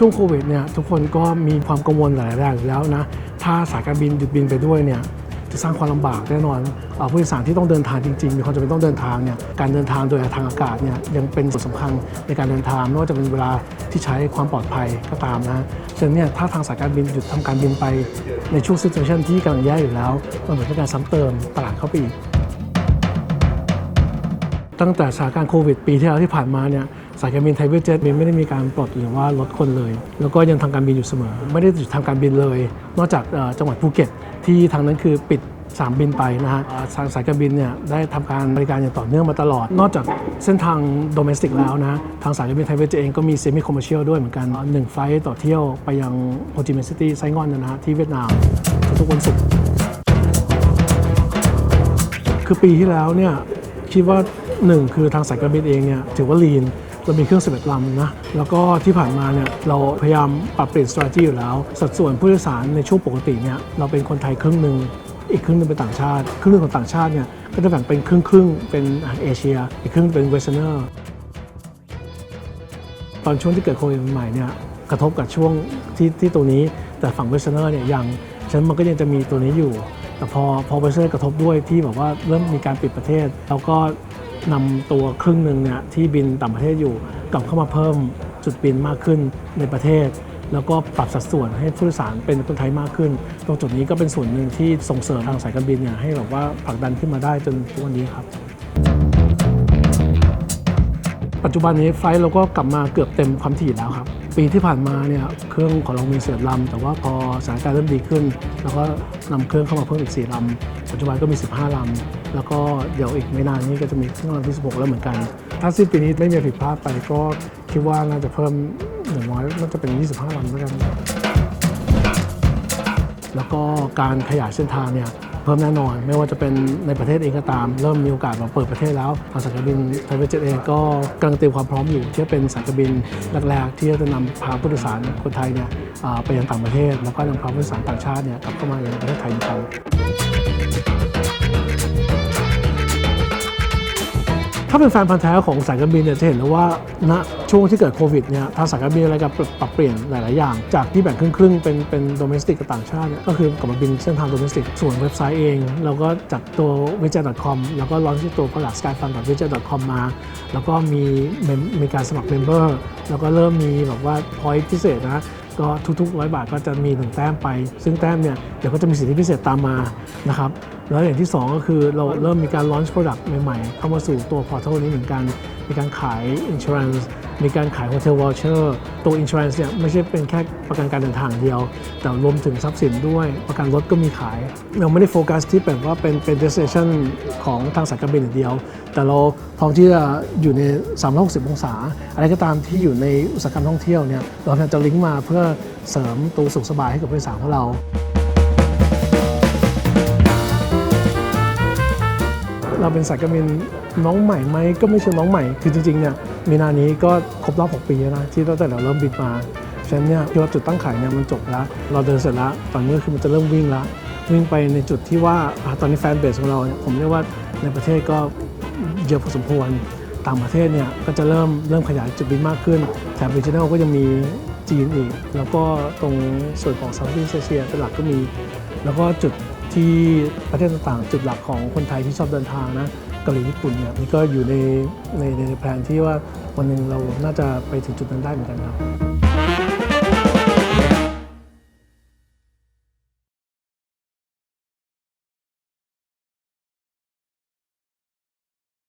ช่วงโควิดเนี่ยทุกคนก็มีความกังวลหลายอย่างอยู่แล้วนะ ถ้าสายการบินหยุดบินไปด้วยเนี่ยจะสร้างความลำบากแน่นอนผู้โดยสารที่ต้องเดินทางจริงๆ มีความจำเป็นต้องเดินทางเนี่ยการเดินทางโดยทางอากาศเนี่ยยังเป็นส่วนสำคัญในการเดินทางไม่ว่าจะเป็นเวลาที่ใช้ความปลอดภัยก็ตามนะฉะนั้นเนี่ยถ้าทางสายการบินหยุดทำการบินไปในช่วงซิ t u a t i o n ที่กำลังแย่อยู่แล้วมันเหมือนเป็นการซ้ำเติมตลาดเข้าไปอีกตั้งแต่สถานการณ์โควิดปีที่แล้วที่ผ่านมาเนี่ย สายการบินไทยเวเจ็ตไม่ได้มีการปลดหรือว่าลดคนเลย แล้วก็ยังทำการบินอยู่เสมอ ไม่ได้หยุดทำการบินเลย นอกจากจังหวัดภูเก็ต ที่ทางนั้นคือปิดสามบินไปนะฮะทางสายการบินเนี่ยได้ทำการบริการอย่างต่อเนื่องมาตลอด นอกจากเส้นทางโดเมสติกแล้วนะ ทางสายการบินไทยเวเจ็ตเองก็มีเซมิคอมเมอร์เชียลด้วยเหมือนกันหนึ่งไฟล์ต่อเที่ยวไปยังโฮจิมินห์ซิตี้ไซงอนนะฮะที่เวียดนามทุกวันศุกร์คือปีที่แล้วเนี่ยคิดว่าหนึ่งคือทางสายการบินเองเนี่ยถือว่าลีน เรามีเครื่อง 11 ลำนะ แล้วก็ที่ผ่านมาเนี่ยเราพยายามปรับเปลี่ยน strategy อยู่แล้ว สัดส่วนผู้โดยสารในช่วงปกติเนี่ยเราเป็นคนไทยครึ่งหนึ่งอีกครึ่งหนึงเป็นต่างชาติ ครึ่งนึงของต่างชาติเนี่ยก็จะแบ่งเป็นครึ่งครึ่งเป็นเอเชีย อีกครึ่งเป็นเวสเทอร์ตอนช่วงที่เกิดโควิดใหม่เนี่ยกระทบกับช่วงที่ที่ตัวนี้แต่ฝั่งเวสเทอร์เนี่ยยังฉะนั้นมันก็ยังจะมีตัวนี้อยู่ แต่พอพอเวสเทอร์กระทบด้วยที่แบบว่าเริ่มมีการปิดประเทศ แล้วก็ นำตัวครึ่งหนึ่งเนี่ยที่บินต่างประเทศอยู่กลับเข้ามาเพิ่มจุดบินมากขึ้นในประเทศ แล้วก็ปรับสัดส่วนให้ผู้โดยสารเป็นคนไทยมากขึ้น ตรงจุดนี้ก็เป็นส่วนหนึ่งที่ส่งเสริมทางสายการบินเนี่ยให้แบบว่าผลักดันขึ้นมาได้จนทุกวันนี้ครับ ปัจจุบันนี้ไฟล์เราก็กลับมาเกือบเต็มความถี่แล้วครับปีที่ผ่านมาเนี่ยเครื่องของเรามีเศษลำแต่ว่าพอสถานการณ์เริ่มดีขึ้น เราก็นำเครื่องเข้ามาเพิ่มอีก4ลำ ปัจจุบันก็มี 15ลำ แล้วก็เดี๋ยวอีกไม่นานนี้ก็จะมีเครื่องลำที่ 16 แล้วเหมือนกัน ถ้าสิ้นปีนี้ไม่มีผิดพลาดไปก็คิดว่าน่าจะเพิ่มอย่างน้อยน่าจะเป็น 25ลำแล้วกัน แล้วก็การขยายเส้นทางเนี่ยเพิ่มแน่นอน ไม่ว่าจะเป็นในประเทศเองก็ตาม เริ่มมีโอกาสมาเปิดประเทศแล้วทางสายการบินไทยเวเจ็ตเองก็กำลังเตรียมความพร้อมอยู่ที่จะเป็นสายการบินแรกๆที่จะนำพาผู้โดยสารคนไทยเนี่ยไปยังต่างประเทศ แล้วก็นำพาผู้โดยสารต่างชาติเนี่ยกลับเข้ามายังประเทศไทยเหมือนกันาเป็นแฟนพันธ์แท้ของสายการบินเนี่ยจะเห็นแล้วว่าณช่วงที่เกิดโควิดเนี่ยทางสายการบินอะไรกับปรับเปลี่ยนหลาย ๆ อย่าง จากที่แบ่งครึ่งๆเป็นเป็นโดเมสติกกับต่างชาติเนี่ยก็คือกลับมาบินเส้นทางโดเมสติกส่วนเว็บไซต์เอง เราก็จากตัว w i j e t c o m แล้วก็ลอนที่ตัว product skyfun w i j e t c o m มา แล้วก็มีมีการสมัครเมมเบอร์แล้วก็เริ่มมีแบบว่า point พิเศษนะก็ทุกๆร้อยบาทก็จะมีหนึ่งแต้มไป ซึ่งแต้มเนี่ยเดี๋ยวก็จะมีสิทธิพิเศษตามมานะครับ แล้วอย่างที่ 2 ก็คือเราเริ่มมีการ launch product ใหม่ๆ เข้ามาสู่ตัว portal นี้เหมือนกัน มีการขาย insurance มีการขาย hotel voucher ตัว insurance เนี่ยไม่ใช่เป็นแค่ประกันการเดินทางเดียว แต่รวมถึงทรัพย์สินด้วย ประกันรถก็มีขาย เราไม่ได้โฟกัสที่แบบว่าเป็นเป็น destination ของทางสายการบินอย่างเดียว แต่เราพร้อมที่จะอยู่ใน 360 องศา อะไรก็ตามที่อยู่ในอุตสาหกรรมท่องเที่ยวเนี่ยเราพยายามจะลิงก์มาเพื่อเสริมตัวสุขสบายให้กับผู้โดยสารของเรา เราเป็นสายการบินน้องใหม่ไหมก็ไม่ใช่น้องใหม่ คือจริงๆเนี่ยมีนานี้ก็ครบรอบ6ปีแล้วนะที่ตั้งแต่เราเริ่มบินมาฉะนั้นเนี่ยที่ว่าจุดตั้งขายเนี่ยมันจบแล้ว เราเดินเสร็จแล้วตอนนี้คือมันจะเริ่มวิ่งแล้ววิ่งไปในจุดที่ว่าตอนนี้แฟนเบสของเราเนี่ยผมเรียกว่าในประเทศก็เยอะพอสมควรต่างประเทศเนี่ยก็จะเริ่มเริ่มขยายจุดบินมากขึ้นแถบ regional ก็ยังมีจีนอีก แล้วก็ตรงส่วนของ Southeast Asia เป็นหลักก็มี แล้วก็จุด ที่ประเทศต่างๆ จุดหลักของคนไทยที่ชอบเดินทางนะเกาหลีญี่ปุ่นเนี่ยนี่ก็อยู่ในในในแผนที่ว่าวันหนึ่งเราน่าจะไปถึงจุดนั้นได้เหมือนกันครับ